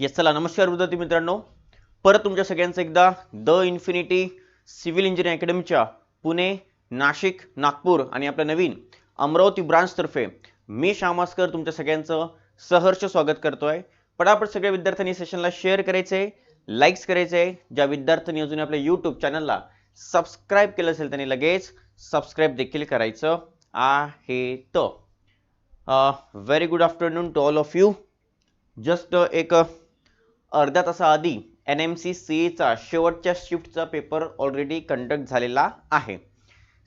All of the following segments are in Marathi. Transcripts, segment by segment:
येस चला नमस्कार विद्यार्थी मित्रांनो. परत तुमच्या सगळ्यांचं एकदा द इन्फिनिटी सिव्हिल इंजिनिअरिंग अकॅडमीच्या पुणे नाशिक नागपूर आणि आपल्या नवीन अमरावती ब्रांचतर्फे मी श्यामास्कर तुमच्या सगळ्यांचं सहर्ष स्वागत करतोय. पटापट सगळ्या विद्यार्थ्यांनी सेशनला शेअर करायचे लाईक्स करायचे. ज्या विद्यार्थ्यांनी अजून आपल्या यूट्यूब चॅनलला सबस्क्राईब केलं असेल त्यांनी लगेच सबस्क्राईब देखील करायचं आहे. तर very good afternoon to all of you just एक अर्ध्या तासाआधी एन एम सी सी एचा शेवटच्या शिफ्टचा पेपर ऑलरेडी कंडक्ट झालेला आहे.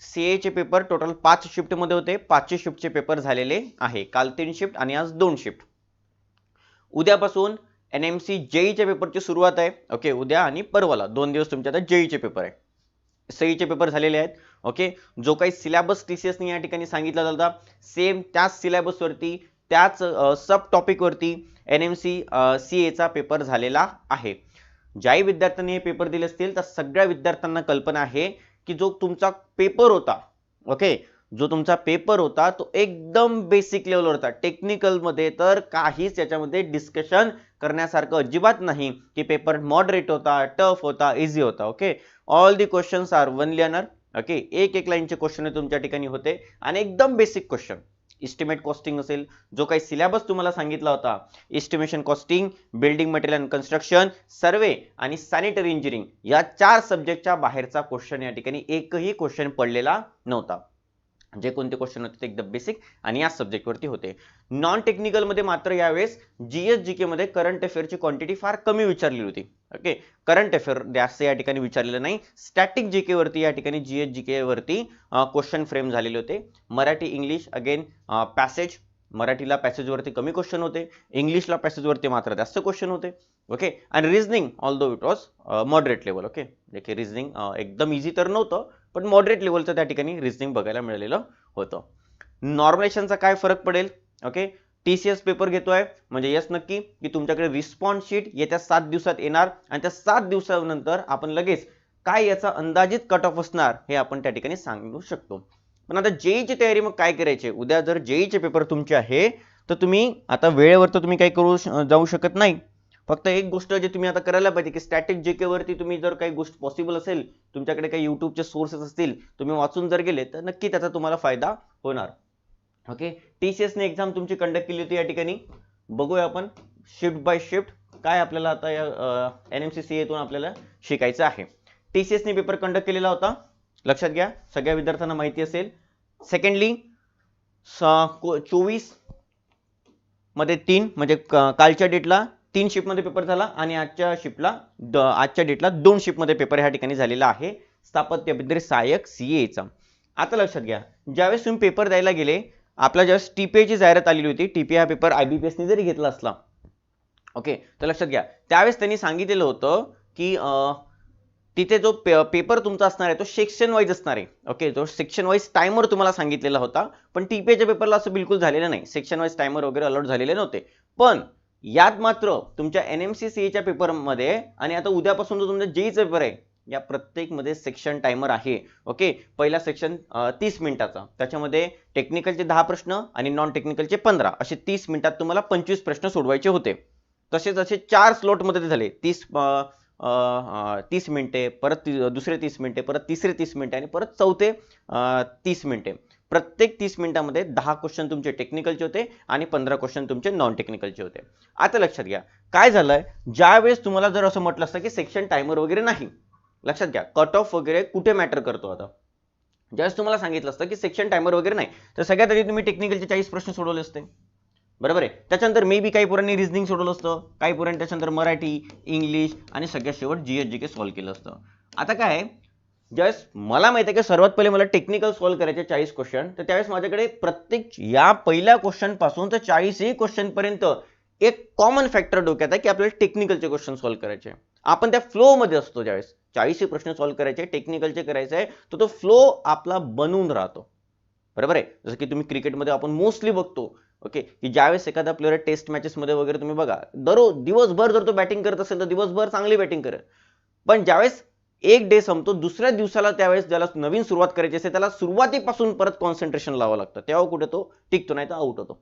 सी एचे पेपर टोटल पाच शिफ्टमध्ये होते. पाचशे शिफ्टचे पेपर झालेले आहे. काल तीन शिफ्ट आणि आज दोन शिफ्ट. उद्यापासून एन एम सी जेईच्या पेपरची सुरुवात आहे. ओके उद्या आणि परवाला. दोन दिवस तुमच्या आता जेईचे पेपर आहे. सईचे पेपर झालेले आहेत. ओके जो काही सिलेबस टी सी एसने या ठिकाणी सांगितला जाता सेम त्याच सिलेबसवरती त्याच सब टॉपिकवरती एन एम सी सी एचा पेपर झालेला आहे. ज्याही विद्यार्थ्यांनी हे पेपर दिले असतील त्या सगळ्या विद्यार्थ्यांना कल्पना आहे की जो तुमचा पेपर होता ओके जो तुमचा पेपर होता तो एकदम बेसिक लेवलवर होता टेक्निकलमध्ये तर काहीच याच्यामध्ये डिस्कशन करण्यासारखं अजिबात नाही की पेपर मॉडरेट होता टफ होता इझी होता okay all the questions R one लिअनर okay एक एक लाईनचे क्वेश्चन तुमच्या ठिकाणी होते आणि एकदम बेसिक क्वेश्चन इस्टिमेट कॉस्टिंग असेल. जो काही सिलेबस तुम्हाला सांगितला होता. Estimation costing building material and construction survey आणि सॅनिटरी इंजिनिअरिंग या चार सब्जेक्टच्या बाहेरचा क्वेश्चन या ठिकाणी एकही क्वेश्चन पडलेला नव्हता. जे कोणते क्वेश्चन होते ते एकदम बेसिक आणि या सब्जेक्टवरती होते. नॉन टेक्निकलमध्ये मात्र यावेळेस जी एस जी केमध्ये करंट अफेअरची क्वांटिटी फार कमी विचारली होती. ओके करंट अफेअर जास्त या ठिकाणी विचारलेलं नाही. स्टॅटिक जी के वरती या ठिकाणी जी एच जी के वरती क्वेश्चन फ्रेम झालेले होते. मराठी इंग्लिश अगेन पॅसेज मराठीला पॅसेजवरती कमी क्वेश्चन होते. इंग्लिशला पॅसेजवरती मात्र जास्त क्वेश्चन होते. ओके आणि reasoning all though it was moderate level okay देखील रिझनिंग एकदम इझी तर नव्हतं पण मॉडरेट लेवलचं त्या ठिकाणी रिझनिंग बघायला मिळालेलं होतं. नॉर्मलेशनचा काय फरक पडेल? Okay T C S paper घेतोय. म्हणजे यस नक्की की तुमच्याकडे रिस्पॉन्स शीट येत्या सात दिवसात येणार आणि त्या सात दिवसानंतर आपण लगेच काय याचा अंदाजित कट ऑफ असणार हे आपण त्या ठिकाणी सांगू शकतो. पण आता जेईची तयारी मग काय करायची? उद्या जर जेईचे पेपर तुमचे आहे तर तुम्ही आता वेळेवर तर तुम्ही काही करू जाऊ शकत नाही. फक्त एक गोष्ट जे तुम्ही आता करायला पाहिजे की स्टॅटिक जे के वरती तुम्ही जर काही गोष्ट पॉसिबल असेल तुमच्याकडे काही युट्यूबचे सोर्सेस असतील तुम्ही वाचून जर गेले तर नक्की त्याचा तुम्हाला फायदा होणार. ओके टी सी एसने एक्झाम तुमची कंडक्ट केली होती या ठिकाणी. बघूया आपण. शिफ्ट बाय शिफ्ट काय आपल्याला आता या एन एम सी सी एतून आपल्याला शिकायचं आहे. टी सी एसने पेपर कंडक्ट केलेला होता. लक्षात घ्या सगळ्या विद्यार्थ्यांना माहिती असेल. सेकंडली चोवीसमध्ये तीन म्हणजे कालच्या डेटला तीन शिफ्टमध्ये पेपर झाला आणि आजच्या शिफ्टला आजच्या डेटला दोन शिफ्टमध्ये पेपर ह्या ठिकाणी झालेला आहे. स्थापत्य सहाय्यक सी एचा आता लक्षात घ्या ज्यावेळेस तुम्ही पेपर द्यायला गेले आपल्या ज्यावेळेस टीपीआयची जाहिरात आलेली होती टी पी हा पेपर आय बी पी एसने जरी घेतला असला. ओके तर लक्षात घ्या. त्यावेळेस त्यांनी सांगितलेलं होतं की तिथे जो पे पेपर तुमचा असणार आहे तो सेक्शन वाईज असणार आहे. ओके जो सेक्शन वाईज टायमर तुम्हाला सांगितलेला होता पण टीपीआयच्या पेपरला असं बिलकुल झालेलं नाही. सेक्शन वाईज टायमर वगैरे अलॉट झालेले नव्हते. पण यात मात्र तुमच्या एन एम सी सी एच्या पेपरमध्ये आणि आता उद्यापासून जो तुमचा जेईचा पेपर आहे या प्रत्येकमध्ये सेक्शन टायमर आहे. ओके पहिला सेक्शन तीस मिनिटाचा. त्याच्यामध्ये टेक्निकलचे दहा प्रश्न आणि नॉन टेक्निकलचे पंधरा. असे तीस मिनिटात तुम्हाला पंचवीस प्रश्न सोडवायचे होते. तसेच असे चार स्लॉटमध्ये ते झाले. तीस तीस मिनिटे परत दुसरे तीस मिनिटे परत तिसरे तीस मिनिटे आणि परत चौथे तीस मिनिटे. प्रत्येक तीस मिनिटामध्ये दहा क्वेश्चन तुमचे टेक्निकलचे होते आणि पंधरा क्वेश्चन तुमचे नॉन टेक्निकलचे होते. आता लक्षात घ्या. काय झालंय? ज्यावेळेस तुम्हाला जर असं म्हटलं असतं की सेक्शन टायमर वगैरे नाही लक्षात घ्या कट ऑफ वगैरे कुठे मॅटर करतो आता? ज्यावेळेस तुम्हाला सांगितलं असतं की सेक्शन टायमर वगैरे नाही तर सगळ्यात आधी तुम्ही टेक्निकलचे चाळीस प्रश्न सोडवले असते. बरोबर आहे? त्याच्यानंतर मे बी काही पोरांनी रिझनिंग सोडवलं असतं काही पोरांनी त्याच्यानंतर मराठी इंग्लिश आणि सगळ्यात शेवट जी एस जी के सॉल्व्ह केलं असतं. आता काय ज्यावेळेस मला माहिती आहे की सर्वात पहिले मला टेक्निकल सॉल्व्ह करायचे चाळीस क्वेश्चन तर त्यावेळेस माझ्याकडे प्रत्येक या पहिल्या क्वेश्चनपासून तर चाळीसही क्वेश्चनपर्यंत एक कॉमन फॅक्टर डोक्यात आहे की आपल्याला टेक्निकलचे क्वेश्चन सॉल्व्ह करायचे. आपण त्या फ्लो मध्ये असतो ज्यावेळेस. चाळीसशे प्रश्न सॉल्व्ह करायचे टेक्निकलचे करायचे आहे तर तो फ्लो आपला बनून राहतो. बरोबर आहे? जसं की तुम्ही क्रिकेटमध्ये आपण मोस्टली बघतो ओके की ज्यावेळेस एखादा प्लेअर टेस्ट मॅचेसमध्ये वगैरे तुम्ही बघा दररोज दिवसभर जर तो बॅटिंग करत असेल तर दिवसभर चांगली बॅटिंग करेल पण ज्यावेळेस एक डे संपतो दुसऱ्या दिवसाला त्यावेळेस ज्याला नवीन सुरुवात करायची असते त्याला सुरुवातीपासून परत कॉन्सन्ट्रेशन लावावं लागतं. तेव्हा कुठे तो टिकतो नाही तर आउट होतो.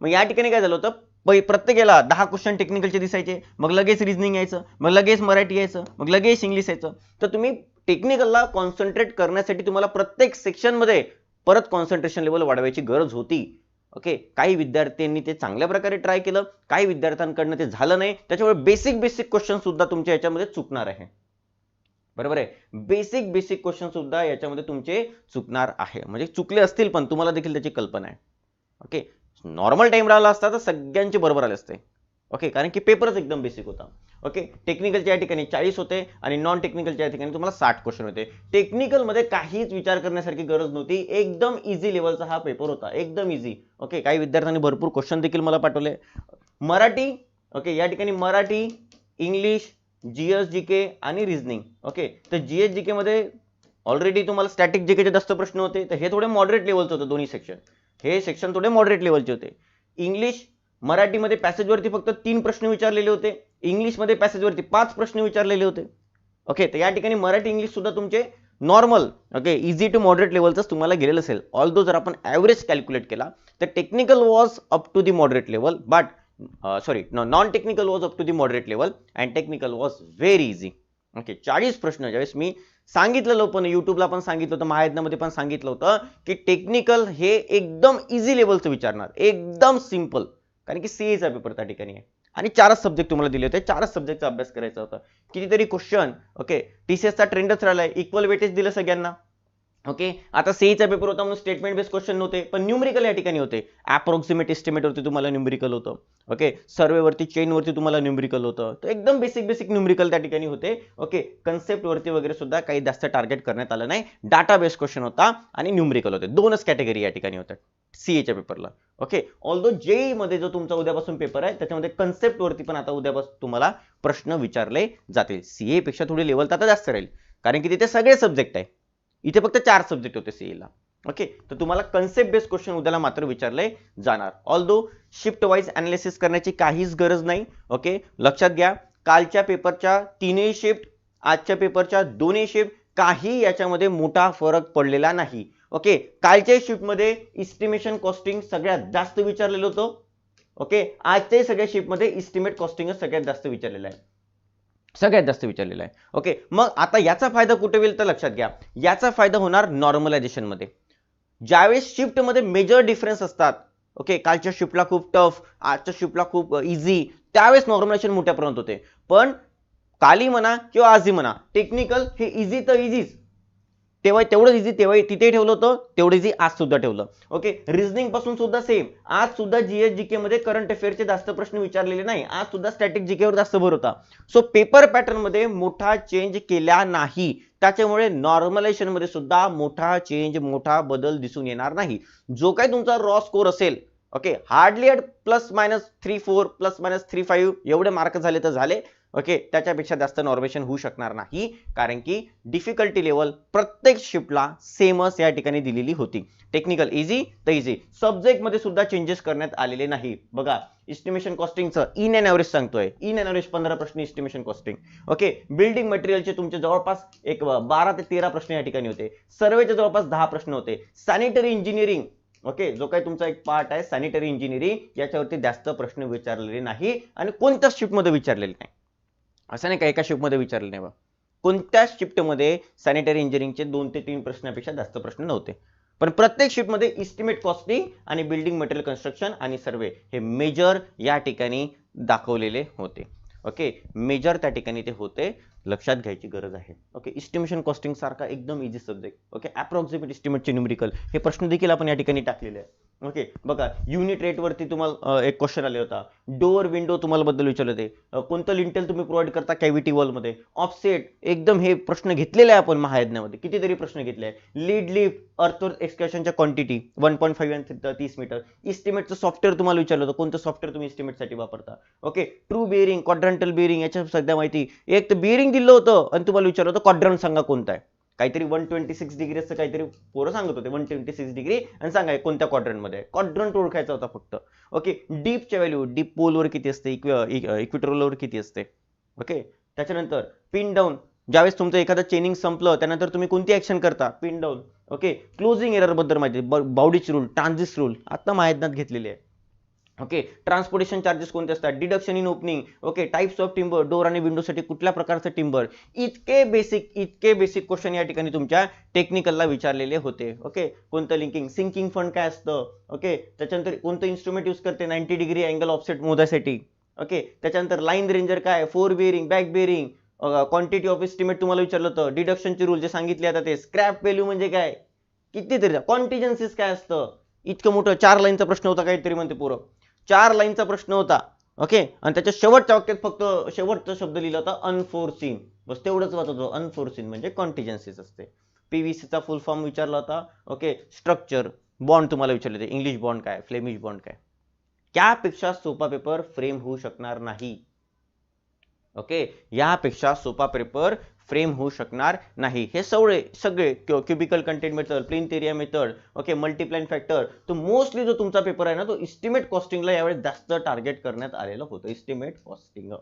मग या ठिकाणी काय झालं होतं? पै- प्रत्येकाला दहा क्वेश्चन टेक्निकलचे दिसायचे. मग लगेच रिजनिंग यायचं. मग लगेच मराठी यायचं. मग लगेच इंग्लिश यायचं. तर तुम्ही टेक्निकलला कॉन्सन्ट्रेट करण्यासाठी तुम्हाला प्रत्येक सेक्शनमध्ये परत कॉन्सन्ट्रेशन लेवल वाढवायची गरज होती. ओके काही विद्यार्थ्यांनी ते चांगल्या प्रकारे ट्राय केलं. काही विद्यार्थ्यांकडनं ते झालं नाही. त्याच्यामुळे बेसिक बेसिक क्वेश्चन सुद्धा तुमच्या याच्यामध्ये चुकणार आहे. बरोबर आहे? बेसिक बेसिक क्वेश्चन सुद्धा याच्यामध्ये तुमचे चुकणार आहे. म्हणजे चुकले असतील पण तुम्हाला देखील त्याची कल्पना आहे. ओके नॉर्मल टाइम राहिला असता तर सगळ्यांचे बरोबर आले असते. ओके कारण की पेपरच एकदम बेसिक होता. ओके टेक्निकलच्या या ठिकाणी चाळीस होते आणि नॉन टेक्निकलच्या या ठिकाणी तुम्हाला साठ क्वेश्चन होते. टेक्निकलमध्ये काहीच विचार करण्यासारखी गरज नव्हती. एकदम इझी लेवलचा हा पेपर होता. एकदम इझी ओके काही विद्यार्थ्यांनी भरपूर क्वेश्चन देखील मला पाठवले. मराठी ओके या ठिकाणी Marathi English GS G K आणि रिझनिंग ओके तर जीएस जी के मध्ये ऑलरेडी तुम्हाला स्टॅटिक जी केचे जास्त प्रश्न होते. तर हे थोडे मॉडरेट लेवलचं होतं दोन्ही सेक्शन हे सेक्शन थोडे मॉडरेट लेवलचे होते. इंग्लिश मराठीमध्ये पॅसेजवरती फक्त तीन प्रश्न विचारलेले होते. इंग्लिशमध्ये पॅसेजवरती पाच प्रश्न विचारलेले होते. ओके तर या ठिकाणी मराठी इंग्लिश सुद्धा तुमचे normal okay easy to moderate लेवलचंच तुम्हाला गेलेलं असेल. ऑल दो जर आपण ॲव्हरेज कॅल्क्युलेट केला तर technical was up to the moderate level but sorry non technical was up to the moderate level and technical was very easy okay चाळीस प्रश्न ज्यावेळेस मी सांगितलेलं पण युट्यूबला पण सांगितलं होतं महायज्ञामध्ये पण सांगितलं होतं की टेक्निकल हे एकदम इझी लेवलचं विचारणार. एकदम सिंपल कारण की सीएचा पेपर त्या ठिकाणी आहे. आणि चारच सब्जेक्ट तुम्हाला दिले होते. चारच सब्जेक्टचा अभ्यास करायचा होता. कितीतरी क्वेश्चन ओके टी सी एसचा ट्रेंडच राहिलाय. इक्वल वेटेज दिलं सगळ्यांना. ओके आता सीईचा पेपर होता म्हणून स्टेटमेंट बेस्ड क्वेश्चन नव्हते पण न्यूमरिकल या ठिकाणी होते. अप्रॉक्सिमेट एस्टिमेट वरती तुम्हाला न्यूमरिकल होतं. ओके सर्वे वरती तुम्हाला न्यूमरिकल होतं. तर एकदम बेसिक बेसिक न्यूमरिकल त्या ठिकाणी होते. ओके कन्सेप्ट वरती वगैरे सुद्धा काही जास्त टार्गेट करण्यात आलं नाही. डाटा बेस्ड क्वेश्चन होता आणि न्यूमरिकल होते. दोनच कॅटेगरी या ठिकाणी होत्या. सीएच्या पेपरला ओके ऑल्दो जेई मध्ये जो तुमचा उद्यापासून पेपर आहे त्याच्यामध्ये कन्सेप्ट वरती पण आता उद्यापासून तुम्हाला प्रश्न विचारले जातील. सीए पेक्षा थोडी लेवल तर आता जास्त राहील. कारण की तिथे सगळे सब्जेक्ट आहे. इथे फक्त चार सब्जेक्ट होते सीएला ओके तर तुम्हाला कन्सेप्ट बेस्ड क्वेश्चन उद्याला मात्र विचारले जाणार. ऑल्दो शिफ्ट वाईज अनालिसिस करण्याची काहीच गरज नाही. ओके लक्षात घ्या कालच्या पेपरच्या तीनही शिफ्ट आजच्या पेपरच्या दोन्ही शिफ्ट काही याच्यामध्ये मोठा फरक पडलेला नाही. ओके कालच्या शिफ्टमध्ये इस्टिमेशन कॉस्टिंग सगळ्यात जास्त विचारलेलं होतं. ओके आजच्या सगळ्या शिफ्टमध्ये इस्टिमेट कॉस्टिंग सगळ्यात जास्त विचारलेलं आहे. सगळ्यात जास्त विचारलेलं आहे. ओके मग आता याचा फायदा कुठे होईल तर लक्षात घ्या. याचा फायदा होणार नॉर्मलायझेशनमध्ये. ज्यावेळेस शिफ्टमध्ये मेजर डिफरन्स असतात ओके कालच्या शिफ्टला खूप टफ आजच्या शिफ्टला खूप इझी त्यावेळेस नॉर्मलायझेशन मोठ्या प्रमाणात होते. पण काली म्हणा किंवा आजही म्हणा टेक्निकल हे इझी तर इझीच तेव्हा तेवढं इझी तेव्हा तिथे ठेवलं होतं तेवढं इझी आज सुद्धा ठेवलं. ओके रिझनिंगपासून सुद्धा सेम आज सुद्धा जीएस जीके मध्ये करंट अफेअरचे जास्त प्रश्न विचारलेले नाही. आज सुद्धा स्टॅटिक जीकेवर जास्त भर होता. सो पेपर पॅटर्नमध्ये मोठा चेंज केला नाही. त्याच्यामुळे नॉर्मलायझेशनमध्ये सुद्धा मोठा चेंज मोठा बदल दिसून येणार नाही. जो काही तुमचा रॉ स्कोर असेल okay hardly at plus minus three four plus minus three five एवढे मार्क झाले तर झाले. ओके त्याच्यापेक्षा जास्त नॉर्मेशन होऊ शकणार नाही कारण की डिफिकल्टी लेवल प्रत्येक शिफ्टला सेमच या ठिकाणी दिलेली होती. टेक्निकल इझी तर इझी सब्जेक्टमध्ये सुद्धा चेंजेस करण्यात आलेले नाही. बघा इस्टिमेशन कॉस्टिंगचं इन अँड ॲव्हरेज सांगतोय. इन अँड ॲव्हरेज पंधरा प्रश्न इस्टिमेशन कॉस्टिंग ओके बिल्डिंग मटेरियलचे तुमचे जवळपास एक बारा ते तेरा प्रश्न या ठिकाणी होते. सर्वेचे जवळपास दहा प्रश्न होते. Sanitary engineering okay? जो काही तुमचा एक पार्ट आहे सॅनिटरी इंजिनिअरिंग याच्यावरती जास्त प्रश्न विचारलेले नाही आणि कोणत्याच शिफ्टमध्ये विचारलेले नाही. असं नाही का? एका शिफ्टमध्ये विचारले नाही बा. कोणत्याच शिफ्टमध्ये सॅनिटरी इंजिनिअरिंगचे दोन ते तीन प्रश्नापेक्षा जास्त प्रश्न नव्हते. पण प्रत्येक शिफ्टमध्ये इस्टिमेट कॉस्टिंग आणि बिल्डिंग मटेरियल कन्स्ट्रक्शन आणि सर्वे हे मेजर या ठिकाणी दाखवलेले होते. ओके? मेजर त्या ठिकाणी ते होते. लक्षात घ्यायची गरज आहे. ओके इस्टिमेशन कॉस्टिंग सारखा एकदम इझी सब्जेक्ट ओके अप्रॉक्सिमेट इस्टिमेटचे न्यूमरिकल हे प्रश्न देखील आपण या ठिकाणी टाकलेले आहे ओके बघा युनिट रेट वरती तुम्हाला एक क्वेश्चन आले होता. डोअर विंडो तुम्हाला बद्दल विचारले होते कोणतं लिंटेल तुम्ही प्रोव्हाइड करता कॅव्हिटी वॉलमध्ये ऑफसेट एकदम हे प्रश्न घेतलेले आहे आपण महायज्ञामध्ये. कितीतरी प्रश्न घेतले आहे लीड लिफ्ट अर्थ एक्सकॅशनच्या क्वांटिटी वन पॉईंट फाईव्ह तीस मीटर इस्टिमेटचं सॉफ्टवेअर तुम्हाला विचारलं होतं. कोणतं सॉफ्टवेअर तुम्ही इस्टिमेटसाठी वापरता? Okay true bearing quadrantal bearing याच्या सध्या माहिती. एक तर बिअरिंग दिलं होतं आणि तुम्हाला विचारलं होतं क्वाड्रंट सांगा कोणता आहे? काहीतरी वन ट्वेंटी सिक्स डिग्री असं काहीतरी पोरं सांगत होते वन ट्वेंटी सिक्स डिग्री आणि सांगा कोणत्या क्वाड्रनमध्ये क्वाड्रंट ओळखायचा होता फक्त. ओके डीपच्या व्हॅल्यू डीप पोलवर किती असते? इक्विटोरलवर किती असते? ओके त्याच्यानंतर पिन डाऊन ज्यावेळेस तुमचं एखादं चेनिंग संपलं त्यानंतर तुम्ही कोणती ऍक्शन करता? पिन डाऊन ओके क्लोजिंग एररबद्दल माहिती बाउडीच रूल ट्रान्झिस रूल आता माहितनात घेतलेली आहे. ओके ट्रान्सपोर्टेशन चार्जेस कोणते असतात? Deduction in opening okay types of timber door आणि विंडोसाठी कुठल्या प्रकारचं टिंबर इतके बेसिक इतके बेसिक क्वेश्चन या ठिकाणी तुमच्या टेक्निकलला विचारलेले होते. ओके कोणतं लिंकिंग सिंकिंग फंड काय असतं? ओके त्याच्यानंतर कोणतं इन्स्ट्रुमेंट यूज करते? नाईन्टी डिग्री अँगल ऑफसेट मोजायसाठी ओके त्याच्यानंतर लाईन रेंजर काय? Fore bearing back bearing quantity of estimate तुम्हाला विचारलं होतं. डिडक्शनचे रूल जे सांगितले आता ते. स्क्रॅप व्हॅल्यू म्हणजे काय? कितीतरी. कॉन्टिजन्सीस काय असतं? इतकं मोठं चार लाईनचा प्रश्न होता काहीतरी म्हणते पुरं. चार लाईनचा प्रश्न होता. ओके आणि त्याच्या शेवटच्या वाक्यात फक्त शेवटचा शब्द लिहिला होता अनफोर्सिन बस तेवढंच वाचतो अनफोर्सिन म्हणजे कॉन्टिजन्सीस असते. पीव्हीसीचा फुल फॉर्म विचारला होता. ओके स्ट्रक्चर बॉन्ड तुम्हाला विचारले होते. इंग्लिश बॉन्ड काय? फ्लेमिश बॉन्ड काय? त्यापेक्षा सोपा पेपर फ्रेम होऊ शकणार नाही. ओके यापेक्षा सोपा पेपर फ्रेम होऊ शकणार नाही. हे सगळे सगळे cubical content method plane area method okay multiplying factor तो मोस्टली जो तुमचा पेपर आहे ना तो इस्टिमेट कॉस्टिंगला यावेळेस जास्त टार्गेट करण्यात आलेलं होतं. इस्टिमेट कॉस्टिंग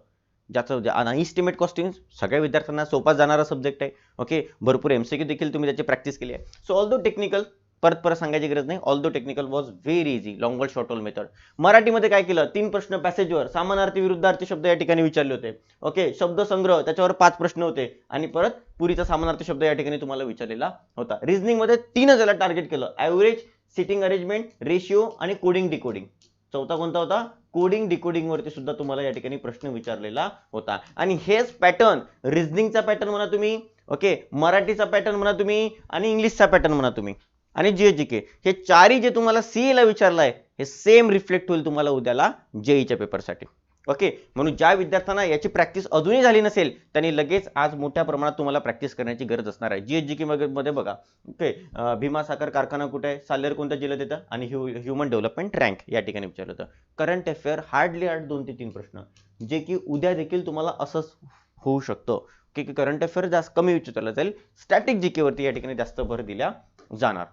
ज्याचं इस्टिमेट कॉस्टिंग सगळ्या विद्यार्थ्यांना सोपा जाणारा सब्जेक्ट आहे. ओके भरपूर एमसीक्यू देखील तुम्ही त्याची प्रॅक्टिस केली आहे. सो ऑल दो टेक्निकल परत परत सांगायची गरज नाही. All though technical was very easy long wall short wall method मराठीमध्ये काय केलं? तीन प्रश्न पॅसेजवर समानार्थी विरुद्धार्थी शब्द या ठिकाणी विचारले होते. ओके शब्द संग्रह त्याच्यावर पाच प्रश्न होते. आणि परत पुरीचा सामानार्थी शब्द या ठिकाणी तुम्हाला विचारलेला होता. रिझनिंगमध्ये तीनच याला टार्गेट केलं. ऍव्हरेज सिटिंग अरेंजमेंट रेशिओ आणि कोडिंग डिकोडिंग चौथा कोणता होता? कोडिंग डिकोडिंग वरती सुद्धा तुम्हाला या ठिकाणी प्रश्न विचारलेला होता. आणि हेच पॅटर्न रिझनिंगचा पॅटर्न म्हणा तुम्ही ओके मराठीचा पॅटर्न म्हणा तुम्ही आणि इंग्लिशचा पॅटर्न म्हणा तुम्ही. आणि जी के हे चारही जे तुम्हाला सीए ला आहे हे सेम रिफ्लेक्ट होईल तुम्हाला उद्याला जेईच्या पेपरसाठी ओके म्हणून ज्या विद्यार्थ्यांना याची प्रॅक्टिस अजूनही झाली नसेल त्यांनी लगेच आज मोठ्या प्रमाणात तुम्हाला प्रॅक्टिस करण्याची गरज असणार आहे. जीएचजी के मध्ये बघा. ओके भीमा साखर कारखाना कुठे आहे? सालेर कोणत्या जिल्ह्यात येतं? आणि ह्युमन डेव्हलपमेंट रँक या ठिकाणी विचारलं होतं. करंट अफेअर हार्डली हार्ड दोन ते तीन प्रश्न. जे की उद्या देखील तुम्हाला असंच होऊ शकतं. की करंट अफेअर जास्त कमी विचारलं जाईल. स्टॅटिक जी वरती या ठिकाणी जास्त भर दिल्या जाणार.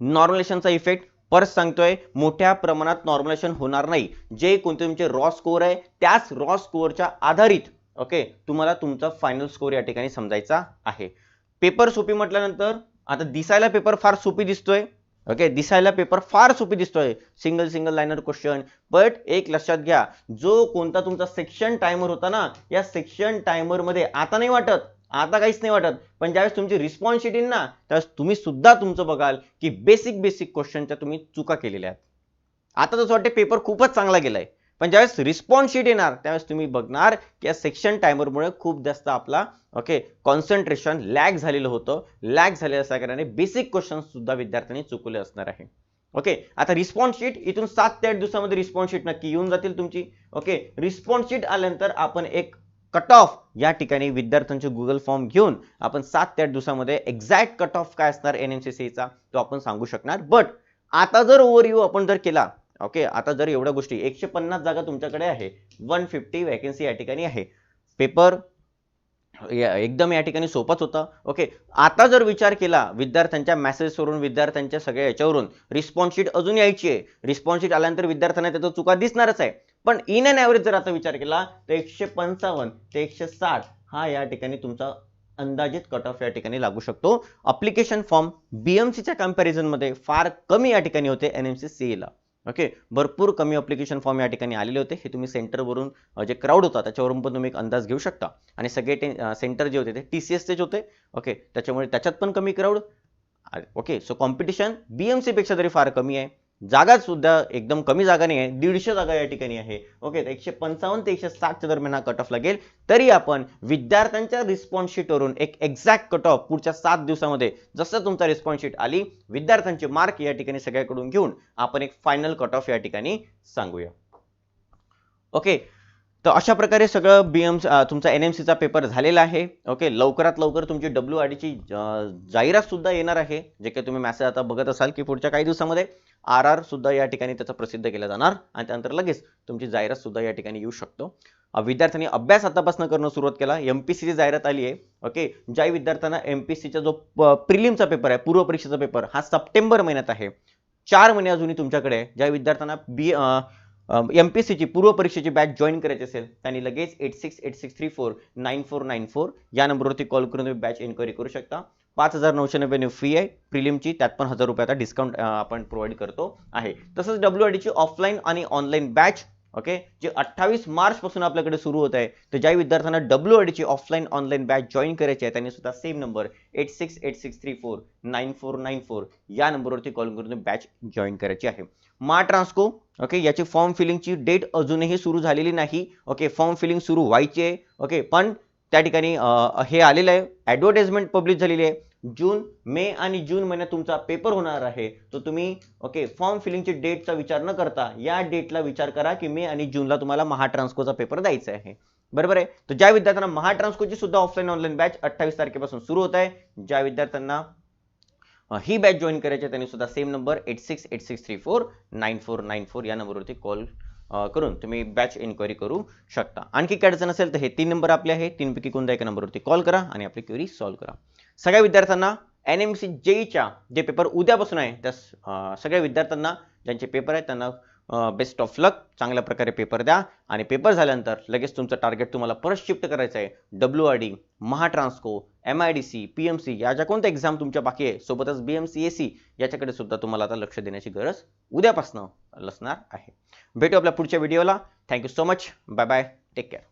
नॉर्मलेशनचा इफेक्ट. परत सांगतोय मोठ्या प्रमाणात नॉर्मलेशन होणार नाही. जे कोणते तुमचे रॉ स्कोअर आहे त्याच रॉ स्कोअरच्या आधारित ओके तुम्हाला तुमचा फायनल स्कोअर या ठिकाणी समजायचा आहे. पेपर सोपी म्हटल्यानंतर आता दिसायला पेपर फार सोपी दिसतोय ओके दिसायला पेपर फार सोपी दिसतोय. Single single liner question but एक लक्षात घ्या जो कोणता तुमचा सेक्शन टायमर होता ना या सेक्शन टायमरमध्ये आता नाही वाटत. आता काहीच नाही वाटत. पण ज्यावेळेस तुमची रिस्पॉन्स शीट येईल ना त्यावेळेस तुम्ही सुद्धा तुमचं बघाल की बेसिक बेसिक क्वेश्चनच्या तुम्ही चुका केलेल्या आहेत. आता तसं वाटते पेपर खूपच चांगला गेलाय. पण ज्यावेळेस रिस्पॉन्स शीट येणार त्यावेळेस तुम्ही बघणार की या सेक्शन टायमरमुळे खूप जास्त आपला ओके कॉन्सन्ट्रेशन लॅग झालेलं होतं. लॅग झालेलं असल्या कारणाने बेसिक क्वेश्चन सुद्धा विद्यार्थ्यांनी चुकले असणार आहे. ओके आता रिस्पॉन्स शीट इथून सात ते आठ दिवसामध्ये रिस्पॉन्स शीट नक्की येऊन जातील तुमची. ओके रिस्पॉन्स शीट आल्यानंतर आपण एक कट ऑफ. या ठिकाणी विद्यार्थ्यांचे गुगल फॉर्म घेऊन आपण सात ते आठ दिवसामध्ये एक्झॅक्ट कट ऑफ काय असणार एन एम सी चा तो आपण सांगू शकणार. बट आता जर ओव्हरव्ह्यू आपण जर केला ओके आता जर एवढ्या गोष्टी एकशे पन्नास जागा तुमच्याकडे आहे वन फिफ्टी वॅकन्सी या ठिकाणी आहे. पेपर एकदम या ठिकाणी सोपाच होता. ओके आता जर विचार केला विद्यार्थ्यांच्या मेसेजवरून विद्यार्थ्यांच्या सगळ्या याच्यावरून रिस्पॉन्सशीट अजून यायची आहे. रिस्पॉन्सशीट आल्यानंतर विद्यार्थ्यांना त्याचा चुका दिसणारच आहे. पण इन अँड ॲव्हरेज जर आता विचार केला तर एकशे पंचावन्न ते एकशे साठ हा या ठिकाणी तुमचा अंदाजित कट ऑफ या ठिकाणी लागू शकतो. अप्लिकेशन फॉर्म बीएमसीच्या कंपॅरिझन फार कमी या ठिकाणी होते एनएमसी सी ला. ओके? भरपूर कमी अप्लिकेशन फॉर्म या ठिकाणी आलेले होते. हे तुम्ही सेंटरवरून जे क्राऊड होता त्याच्यावरून पण तुम्ही एक अंदाज घेऊ शकता. आणि सगळे सेंटर जे होते ते टी सी एसचेच होते. ओके? त्याच्यामुळे त्याच्यात पण कमी crowd okay? So competition BMC पेक्षा तरी फार कमी आहे. जागा सुद्धा एकदम कमी जागा नाही आहे. दीडशे जागा या ठिकाणी आहे. ओके तर एकशे पंचावन्न ते एकशे साठच्या दरम्यान हा कट ऑफ लागेल. तरी आपण विद्यार्थ्यांच्या रिस्पॉन्स शीटवरून एक एक्झॅक्ट कट ऑफ पुढच्या सात दिवसामध्ये जसं तुमचा रिस्पॉन्स शीट आली विद्यार्थ्यांचे मार्क या ठिकाणी सगळ्याकडून घेऊन आपण एक फायनल कट ऑफ या ठिकाणी सांगूया. ओके तर अशा प्रकारे सगळं बीएम तुमचा एन एम सीचा पेपर झालेला आहे. ओके लवकरात लवकर तुमची डब्ल्यू आर डीची जाहिरात सुद्धा येणार आहे जे काही तुम्ही मॅसेज आता बघत असाल की पुढच्या काही दिवसामध्ये आर आर सुद्धा या ठिकाणी त्याचा प्रसिद्ध केला जाणार. आणि त्यानंतर लगेच तुमची जाहिरात सुद्धा या ठिकाणी येऊ शकतो. विद्यार्थ्यांनी अभ्यास आतापासून करणं सुरुवात केला. एमपीसीची जाहिरात आली आहे. ओके ज्या विद्यार्थ्यांना एमपीसीचा जो प्रिलिमचा पेपर आहे पूर्व परीक्षेचा पेपर हा सप्टेंबर महिन्यात आहे. चार महिने अजूनही तुमच्याकडे ज्या विद्यार्थ्यांना बी एमपीसीची पूर्व परीक्षेची बॅच जॉईन करायची असेल त्यांनी लगेच eight six eight six three four nine four nine four या नंबरवरती कॉल करून तुम्ही बॅच एन्क्वायरी करू शकता. पाच हजार नऊशे नव्याण्णव फी आहे प्रिलिमची त्यात पण हजार रुपयाचा डिस्काउंट आपण प्रोव्हाइड करतो आहे. तसंच डब्ल्यू आय ची ऑफलाईन आणि ऑनलाईन बॅच ओके जे अठ्ठावीस मार्च पासून आपल्याकडे सुरू होत आहे तर ज्या विद्यार्थ्यांना डब्ल्यू आय ची ऑफलाईन ऑनलाईन बॅच जॉईन करायची आहे त्यांनी सुद्धा same number eight six eight six three four nine four nine four या नंबरवरती कॉल करून बॅच जॉईन करायची आहे. मा ट्रान्सको ओके याची फॉर्म फिलिंगची डेट अजूनही सुरू झालेली नाही. ओके फॉर्म फिलिंग सुरू व्हायची आहे. ओके पण त्या ठिकाणी हे आलेलं आहे. ॲडव्हर्टाइजमेंट पब्लिश झालेली आहे. जून मे आणि जून महिन्यात तुमचा पेपर होणार आहे. तर तुम्ही ओके फॉर्म फिलिंगची डेटचा विचार न करता या डेटला विचार करा की मे आणि जूनला तुम्हाला महाट्रान्सकोचा पेपर द्यायचा आहे. बरोबर आहे? तर ज्या विद्यार्थ्यांना महाट्रान्सकोची सुद्धा ऑफलाईन ऑनलाईन बॅच अठ्ठावीस तारखेपासून सुरू होत आहे. ज्या विद्यार्थ्यांना ही बॅच जॉईन करायची आहे त्यांनी सुद्धा same number eight six eight six three four nine four nine four या नंबरवरती कॉल करून तुम्ही बॅच इन्क्वायरी करू शकता. आणखी काय अडचण असेल तर हे तीन नंबर आपले आहे तीनपैकी कोणत्या एका नंबरवरती कॉल करा आणि आपली क्वेरी सॉल्व्ह करा. सगळ्या विद्यार्थ्यांना एन एम सी जेईच्या जे पेपर उद्यापासून आहे त्या सगळ्या विद्यार्थ्यांना ज्यांचे पेपर आहेत त्यांना बेस्ट ऑफ लक चांगल्या प्रकारे पेपर द्या. आणि पेपर झाल्यानंतर लगेच तुमचं टार्गेट तुम्हाला परत शिफ्ट करायचं आहे. W R D Mahatransco M I D C P M C या ज्या कोणत्या एक्झाम तुमच्या बाकी आहे सोबतच B M C A C याच्याकडे सुद्धा तुम्हाला आता लक्ष देण्याची गरज उद्यापासून लसणार आहे. भेटू आपल्या पुढच्या व्हिडिओला thank you so much bye bye take care